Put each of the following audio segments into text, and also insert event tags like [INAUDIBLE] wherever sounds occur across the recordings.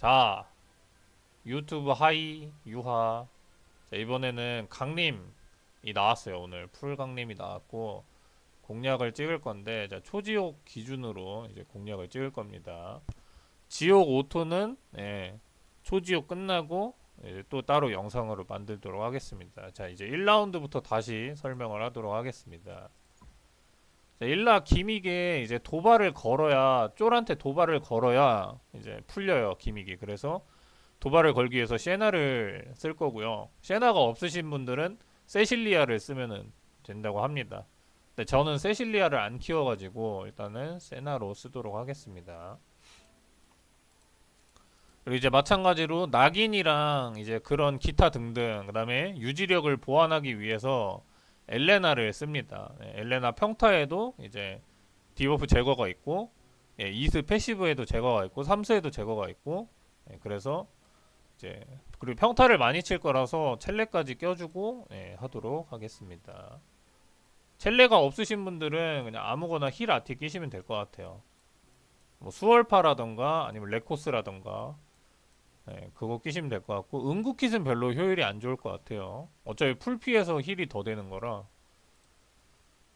자 유튜브 하이 유하. 자 이번에는 강림이 나왔어요 오늘. 풀 강림이 나왔고 공략을 찍을 건데 자 초지옥 기준으로 이제 공략을 찍을 겁니다. 지옥 오토는 예, 초지옥 끝나고 이제 또 따로 영상으로 만들도록 하겠습니다. 자 이제 1라운드부터 다시 설명을 하도록 하겠습니다. 자, 일라 기믹에 이제 도발을 걸어야 쫄한테 도발을 걸어야 이제 풀려요 기믹이. 그래서 도발을 걸기 위해서 셰나를 쓸 거고요. 셰나가 없으신 분들은 세실리아를 쓰면은 된다고 합니다. 근데 저는 세실리아를 안 키워가지고 일단은 세나로 쓰도록 하겠습니다. 그리고 이제 마찬가지로 낙인이랑 이제 그런 기타 등등 그 다음에 유지력을 보완하기 위해서 엘레나를 씁니다. 예, 엘레나 평타에도 이제 디버프 제거가 있고 예, 이스 패시브에도 제거가 있고 삼스에도 제거가 있고 예, 그래서 이제 그리고 평타를 많이 칠 거라서 첼레까지 껴주고 예, 하도록 하겠습니다. 첼레가 없으신 분들은 그냥 아무거나 힐 아티 끼시면 될 것 같아요. 뭐 수월파라던가 아니면 레코스라던가 예, 그거 끼시면 될 것 같고 응구킷은 별로 효율이 안 좋을 것 같아요. 어차피 풀피해서 힐이 더 되는 거라.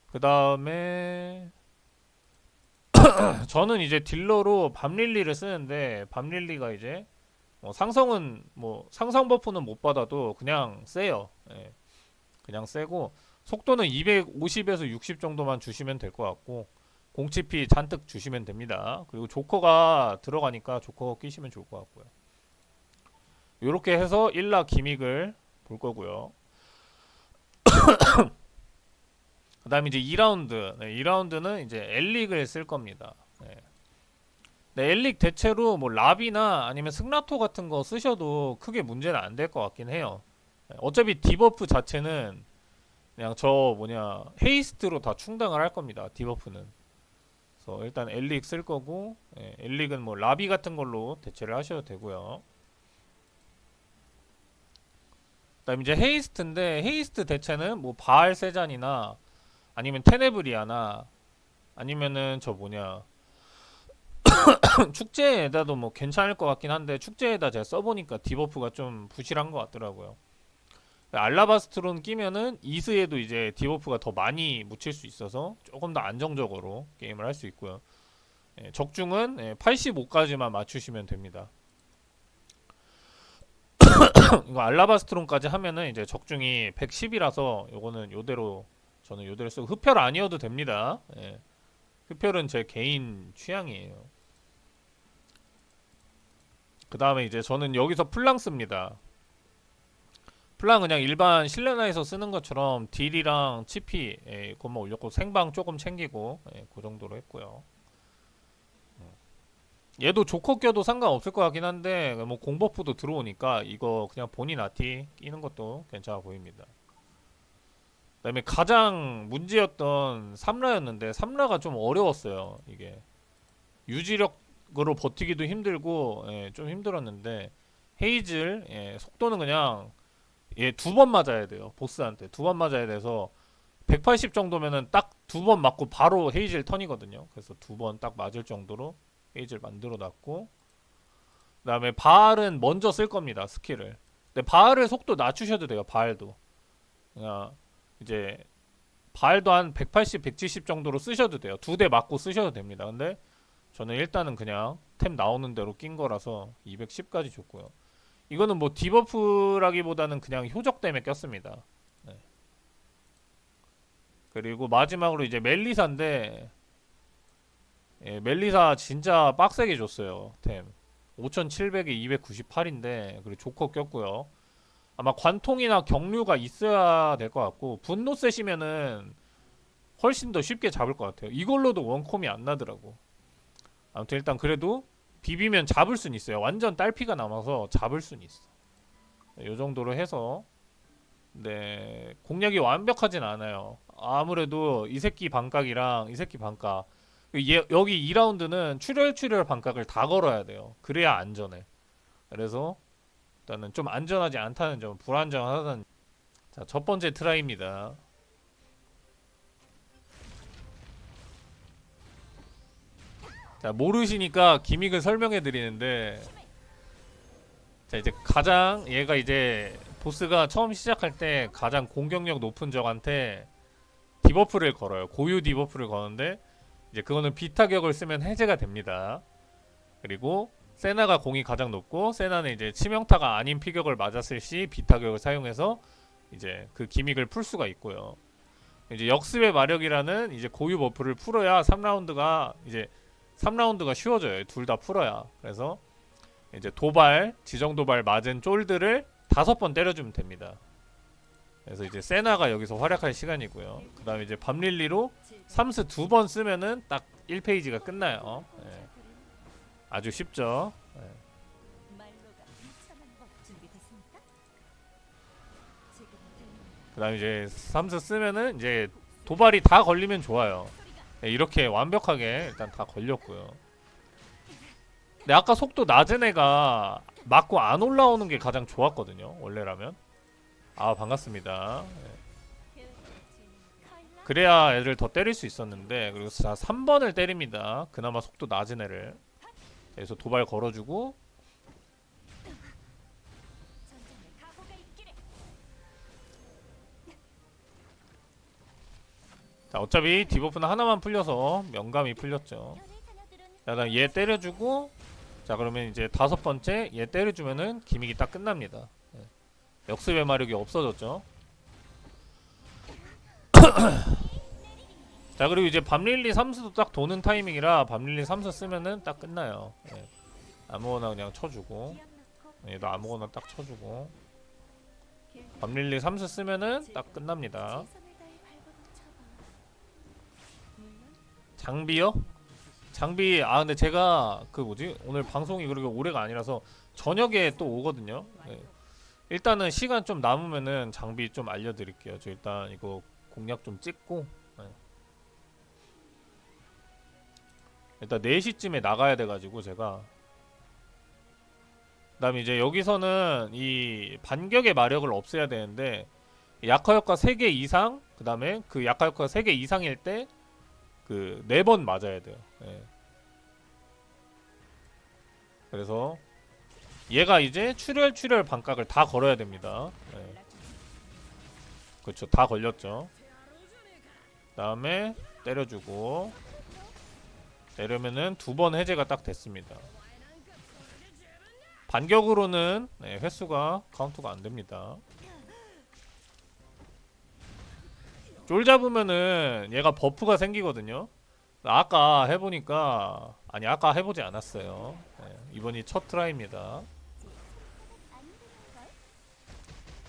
그 다음에 [CLEARS THROAT] 저는 이제 딜러로 밤릴리를 쓰는데 밤릴리가 이제 뭐 상성은 뭐 상성 버프는 못 받아도 그냥 세요. 예, 그냥 세고 속도는 250에서 60 정도만 주시면 될 것 같고 공치피 잔뜩 주시면 됩니다. 그리고 조커가 들어가니까 조커 끼시면 좋을 것 같고요. 요렇게 해서 1라 기믹을 볼 거고요. [COUGHS] 그 다음에 이제 2라운드. 네, 2라운드는 이제 엘릭을 쓸 겁니다. 네. 네, 엘릭 대체로 뭐 랍이나 아니면 승라토 같은 거 쓰셔도 크게 문제는 안 될 것 같긴 해요. 네, 어차피 디버프 자체는 그냥 저 뭐냐 헤이스트로 다 충당을 할 겁니다. 디버프는. 그래서 일단 엘릭 쓸 거고 예, 엘릭은 뭐 라비 같은 걸로 대체를 하셔도 되고요. 그다음 이제 헤이스트인데 헤이스트 대체는 뭐 바알 세잔이나 아니면 테네브리아나 아니면은 저 뭐냐 [COUGHS] 축제에다도 뭐 괜찮을 것 같긴 한데 축제에다 제가 써보니까 디버프가 좀 부실한 것 같더라고요. 알라바스트론 끼면은 이스에도 이제 디버프가 더 많이 묻힐 수 있어서 조금 더 안정적으로 게임을 할 수 있고요. 예, 적중은 예, 85까지만 맞추시면 됩니다. [LAUGHS] 이거 알라바스트론까지 하면은 이제 적중이 110이라서 요거는 요대로 저는 요대로 쓰고 흡혈 아니어도 됩니다. 예. 흡혈은 제 개인 취향이에요. 그 다음에 이제 저는 여기서 플랑 씁니다. 플랑 그냥 일반 실내나에서 쓰는 것처럼 딜이랑 치피 예, 그것만 올렸고 생방 조금 챙기고 예, 그 정도로 했고요. 음. 얘도 조커 껴도 상관없을 것 같긴 한데 뭐 공버프도 들어오니까 이거 그냥 본인 아티 끼는 것도 괜찮아 보입니다. 그다음에 가장 문제였던 삼라였는데 삼라가 좀 어려웠어요. 이게 유지력으로 버티기도 힘들고 예, 좀 힘들었는데 헤이즐 예, 속도는 그냥 얘두번 맞아야 돼요. 보스한테 두 번 맞아야 돼서 180 정도면은 딱 두 번 맞고 바로 헤이즐 턴이거든요. 그래서 두 번 딱 맞을 정도로 헤이즐 만들어 놨고 그 다음에 바알은 먼저 쓸 겁니다. 스킬을. 근데 바알을 속도 낮추셔도 돼요. 바알도. 그냥 이제 바알도 한 180, 170 정도로 쓰셔도 돼요. 두 대 맞고 쓰셔도 됩니다. 근데 저는 일단은 그냥 템 나오는 대로 낀 거라서 210까지 줬고요. 이거는 뭐 디버프라기보다는 그냥 효적 때문에 꼈습니다. 네. 그리고 마지막으로 이제 멜리사인데 예, 멜리사 진짜 빡세게 줬어요. 템 5700에 298인데 그리고 조커 꼈고요. 아마 관통이나 경류가 있어야 될 것 같고 분노 세시면은 훨씬 더 쉽게 잡을 것 같아요. 이걸로도 원콤이 안 나더라고. 아무튼 일단 그래도 비비면 잡을 순 있어요. 완전 딸피가 남아서 잡을 순 있어. 네, 요 정도로 해서 네 공략이 완벽하진 않아요. 아무래도 이 새끼 반각이랑 이 새끼 반각 얘, 여기 2라운드는 출혈 출혈 반각을 다 걸어야 돼요. 그래야 안전해. 그래서 일단은 좀 안전하지 않다는 점, 불안정하다는 자, 첫 번째 트라이입니다. 자, 모르시니까 기믹을 설명해 드리는데 자 이제 가장 얘가 이제 보스가 처음 시작할 때 가장 공격력 높은 적한테 디버프를 걸어요. 고유 디버프를 거는데 이제 그거는 비타격을 쓰면 해제가 됩니다. 그리고 세나가 공이 가장 높고 세나는 이제 치명타가 아닌 피격을 맞았을 시 비타격을 사용해서 이제 그 기믹을 풀 수가 있고요. 이제 역습의 마력이라는 이제 고유 버프를 풀어야 3라운드가 이제 3라운드가 쉬워져요. 둘 다 풀어야. 그래서 이제 도발, 지정 도발 맞은 쫄들을 다섯 번 때려주면 됩니다. 그래서 이제 세나가 여기서 활약할 시간이고요. 그 다음에 이제 밤릴리로 삼스 두 번 쓰면은 딱 1페이지가 끝나요. 예. 아주 쉽죠. 예. 준비됐습니까? 지금 들리는 그다음에 이제 삼스 쓰면은 이제 도발이 다 걸리면 좋아요. 예, 이렇게 완벽하게 일단 다 걸렸고요. 근데 아까 속도 낮은 애가 맞고 안 올라오는 게 가장 좋았거든요. 원래라면. 아 반갑습니다. 카일라 그래야 애를 더 때릴 수 있었는데 그리고 자 3번을 때립니다. 그나마 속도 낮은 애를. 그래서 도발 걸어주고 자 어차피 디버프는 하나만 풀려서 명감이 풀렸죠. 별의 자녀들은 자 그다음 얘 때려주고 자 그러면 이제 다섯 번째 얘 때려주면은 기믹이 딱 끝납니다. 예. 역습의 마력이 없어졌죠. [COUGHS] 자 그리고 이제 밤릴리 3수도 딱 도는 타이밍이라 밤릴리 3수 쓰면은 딱 끝나요. 예. 아무거나 그냥 쳐주고 얘도 아무거나 딱 쳐주고 밤릴리 3수 쓰면은 딱 끝납니다. 장비요? 장비 아 근데 제가 그 뭐지 오늘 방송이 그렇게 오래가 아니라서 저녁에 또 오거든요. 네. 일단은 시간 좀 남으면은 장비 좀 알려드릴게요. 저 일단 이거 공략 좀 찍고 네. 일단 4시쯤에 나가야 돼가지고 제가 그 다음에 이제 여기서는 이 반격의 마력을 없애야 되는데 약화 효과 3개 이상 그 다음에 그 약화 효과 3개 이상일 때 그 네 번 맞아야 돼요. 예. 그래서 얘가 이제 출혈 출혈 반각을 다 걸어야 됩니다. 예. 그렇죠. 다 걸렸죠. 다음에 때려주고 때려면은 두 번 해제가 딱 됐습니다. 반격으로는 네, 횟수가 카운트가 안 됩니다. 쫄 잡으면은 얘가 버프가 생기거든요. 아까 해보니까 아니 아까 해보지 않았어요. 네, 이번이 첫 트라이입니다.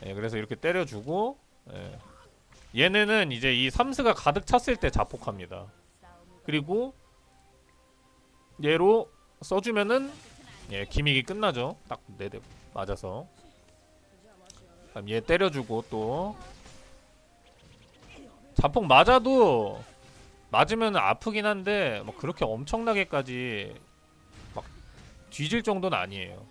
네, 그래서 이렇게 때려주고 네. 얘네는 이제 이 삼스가 가득 찼을 때 자폭합니다. 그리고 얘로 써주면은 예 기믹이 끝나죠. 딱 네 대 맞아서. 그럼 얘 때려주고 또 자폭 맞아도 맞으면 아프긴 한데 뭐 그렇게 엄청나게까지 막 뒤질 정도는 아니에요.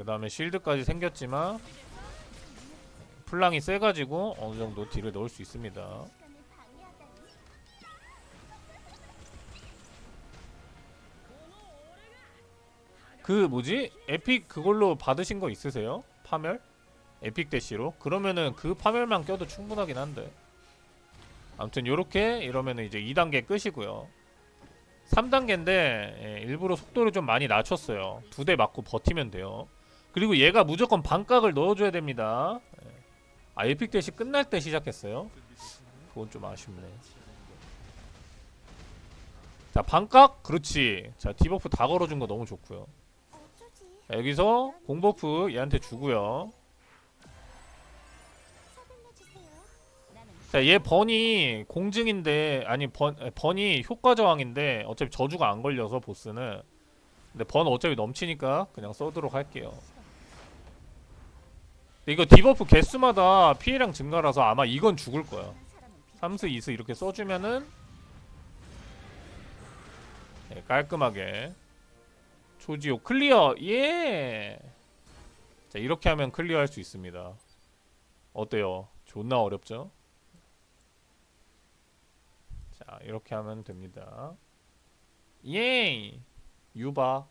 그 다음에 실드까지 생겼지만 플랑이 세가지고 어느 정도 딜을 넣을 수 있습니다. 그 뭐지? 에픽 그걸로 받으신 거 있으세요? 파멸? 에픽 대시로? 그러면은 그 파멸만 껴도 충분하긴 한데. 아무튼 요렇게 이러면은 이제 2단계 끝이고요. 3단계인데 예, 일부러 속도를 좀 많이 낮췄어요. 두 대 맞고 버티면 돼요. 그리고 얘가 무조건 반각을 넣어줘야 됩니다. 예. 아 에픽 대시 끝날 때 시작했어요. 그건 좀 아쉽네. 자 반각 그렇지. 자 디버프 다 걸어준 거 너무 좋고요. 자, 여기서 공버프 얘한테 주고요. 자, 얘 번이 공증인데 아니 번 에, 번이 효과 저항인데 어차피 저주가 안 걸려서 보스는 근데 번 어차피 넘치니까 그냥 써도록 할게요. 이거 디버프 개수마다 피해량 증가라서 아마 이건 죽을 거야. 그런 사람은 비- 3스 2스 이렇게 써주면은 네, 깔끔하게 조지오 클리어 예. 자 이렇게 하면 클리어할 수 있습니다. 어때요? 존나 어렵죠? 자 이렇게 하면 됩니다. 예 유바